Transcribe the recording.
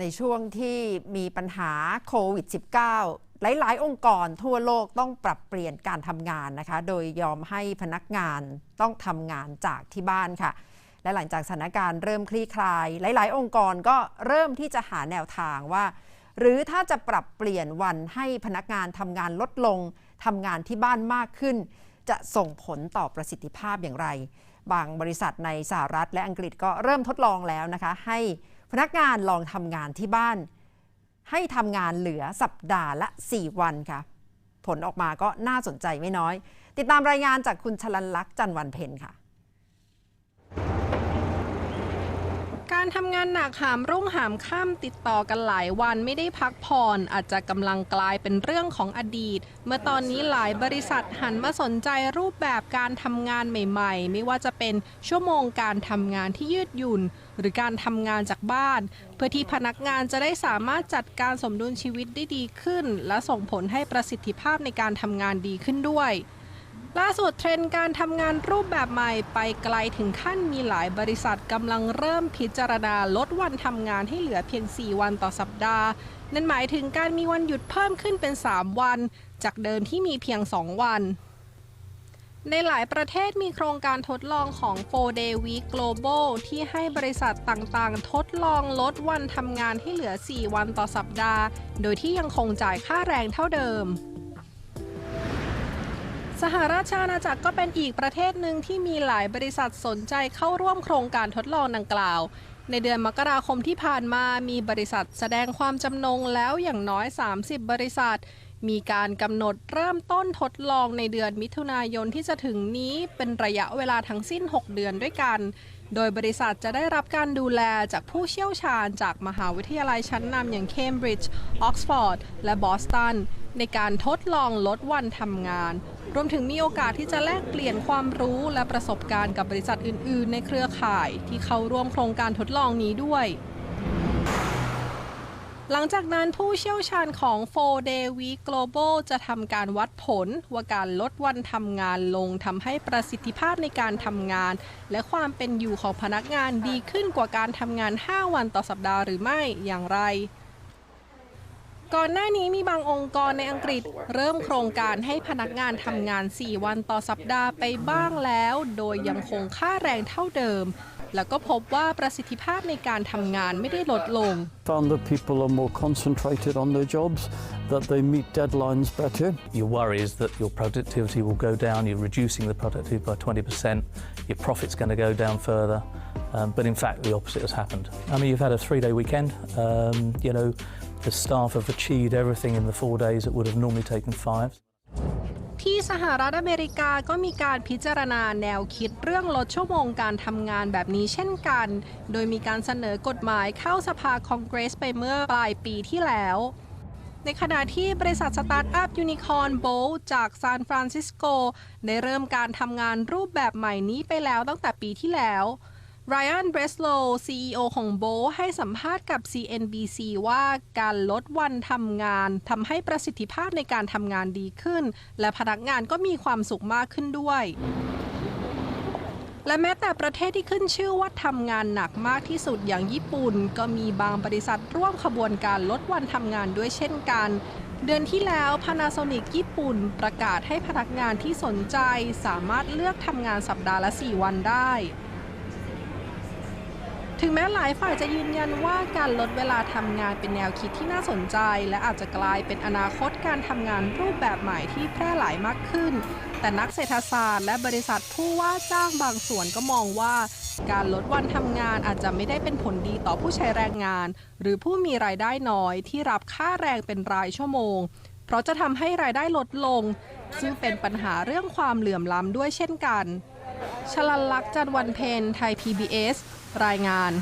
ในช่วงที่มีปัญหาโควิด -19 หลาย ๆ องค์กรทั่วโลกต้องปรับเปลี่ยนการทำงานนะคะ โดยยอมให้พนักงานต้องทำงานจากที่บ้านค่ะ และหลังจากสถานการณ์เริ่มคลี่คลาย หลาย ๆ องค์กรก็เริ่มที่จะหาแนวทางว่า หรือถ้าจะปรับเปลี่ยนวันให้พนักงานทำงานลดลงทำงานที่บ้านมากขึ้น จะส่งผลต่อประสิทธิภาพอย่างไร บางบริษัทในสหรัฐและอังกฤษก็เริ่มทดลองแล้วนะคะ ให้ พนักงานลองทำงานที่บ้าน ให้ทำงานเหลือสัปดาห์ละ 4 วันค่ะ ผลออกมาก็น่าสนใจไม่น้อย ติดตามรายงานจากคุณชลันลักษณ์จันทร์วันเพ็ญค่ะ การทำงานหนักหามรุ่งหามค่ำติดต่อกันหลายวันไม่ได้พักผ่อนอาจจะกำลังกลายเป็นเรื่องของอดีต เมื่อตอนนี้หลายบริษัทหันมาสนใจรูปแบบการทำงานใหม่ ๆ ไม่ว่าจะเป็นชั่วโมงการทำงานที่ยืดหยุ่น หรือการทำงานจากบ้าน เพื่อที่พนักงานจะได้สามารถจัดการสมดุลชีวิตได้ดีขึ้น และส่งผลให้ประสิทธิภาพในการทำงานดีขึ้นด้วย ล่าสุดเทรนด์การทำงานรูปแบบใหม่ไปไกลถึงขั้นมีหลายบริษัทกำลังเริ่มพิจารณาลดวันทำงานให้เหลือเพียง 4 วันต่อสัปดาห์ นั่นหมายถึงการมีวันหยุดเพิ่มขึ้นเป็น 3 วัน จากเดิมที่มีเพียง 2 วัน ในหลายประเทศมีโครงการทดลองของ 4 Day Week Global ที่ให้บริษัทต่างๆ ทดลองลดวันทำงานให้เหลือ 4 วันต่อสัปดาห์ โดยที่ยังคงจ่ายค่าแรงเท่าเดิม สหราชอาณาจักรก็เป็นอีกประเทศหนึ่งที่มีหลายบริษัทสนใจเข้าร่วมโครงการทดลองดังกล่าว ในเดือนมกราคมที่ผ่านมามีบริษัทแสดงความจำนงแล้วอย่างน้อย 30 บริษัท มีการกำหนดเริ่มต้นทดลองในเดือนมิถุนายนที่จะถึงนี้เป็นระยะเวลาทั้งสิ้น 6 เดือนด้วยกัน โดยบริษัทจะได้รับการดูแลจากผู้เชี่ยวชาญจากมหาวิทยาลัยชั้นนำอย่างเคมบริดจ์ออกซฟอร์ดและบอสตันในการทดลองลดวันทำงาน รวมถึงมีโอกาสที่จะแลกเปลี่ยนความรู้และประสบการณ์กับบริษัทอื่น ๆ ในเครือข่ายที่เข้าร่วมโครงการทดลองนี้ด้วย หลังจากนั้นผู้เชี่ยวชาญของ 4 Day Week Global จะทำการวัดผลว่าการลดวันทำงานลงทำให้ประสิทธิภาพในการทำงาน และความเป็นอยู่ของพนักงานดีขึ้นกว่าการทำงาน 5 วันต่อสัปดาห์หรือไม่อย่างไร ก่อนหน้านี้มีบางองค์กรในอังกฤษ เริ่มโครงการให้พนักงานทำงาน 4 วันต่อสัปดาห์ไปบ้างแล้ว โดยยังคงค่าแรงเท่าเดิม แล้วก็พบว่าประสิทธิภาพในการทำงานไม่ได้ลดลง found that people are more concentrated on their jobs, that they meet deadlines better. Your worry is that your productivity will go down, you're reducing the productivity by 20%, your profit's going to go down further. Um, but in fact, the opposite has happened. I mean, you've had a three day weekend. Um, you know, the staff have achieved everything in the four days that would have normally taken five. ที่สหรัฐอเมริกาก็มีการพิจารณาแนวคิดเรื่องลดชั่วโมงการทำงานแบบนี้เช่นกัน โดยมีการเสนอกฎหมายเข้าสภาคองเกรสไปเมื่อปลายปีที่แล้ว ในขณะที่บริษัทสตาร์ทอัพยูนิคอร์นโบจากซานฟรานซิสโก ได้เริ่มการทำงานรูปแบบใหม่นี้ไปแล้วตั้งแต่ปีที่แล้ว ไรอันเบรสโล CEO ของโบให้สัมภาษณ์กับ CNBC ว่าการลดวันทำงานทำให้ประสิทธิภาพในการทำงานดีขึ้น และพนักงานก็มีความสุขมากขึ้นด้วยและแม้แต่ประเทศที่ขึ้นชื่อว่าทำงานหนักมากที่สุดอย่างญี่ปุ่น ก็มีบางบริษัทร่วมขบวนการลดวันทำงานด้วยเช่นกัน เดือนที่แล้ว Panasonic ญี่ปุ่นประกาศให้พนักงานที่สนใจสามารถเลือกทำงานสัปดาห์ละ 4 วันได้ ถึงแม้หลายฝ่ายจะยืนยันว่าการลดเวลาทำงานเป็นแนวคิดที่น่าสนใจ และอาจจะกลายเป็นอนาคตการทำงานรูปแบบใหม่ที่แพร่หลายมากขึ้น แต่นักเศรษฐศาสตร์ และบริษัทผู้ว่าจ้างบางส่วนก็มองว่า การลดวันทำงานอาจจะไม่ได้เป็นผลดีต่อผู้ใช้แรงงาน หรือผู้มีรายได้น้อยที่รับค่าแรงเป็นรายชั่วโมง เพราะจะทำให้รายได้ลดลง ซึ่งเป็นปัญหาเรื่องความเหลื่อมล้ำด้วยเช่นกันชลันลักษณ์จันทร์วันเพ็ญไทย PBS รายงาน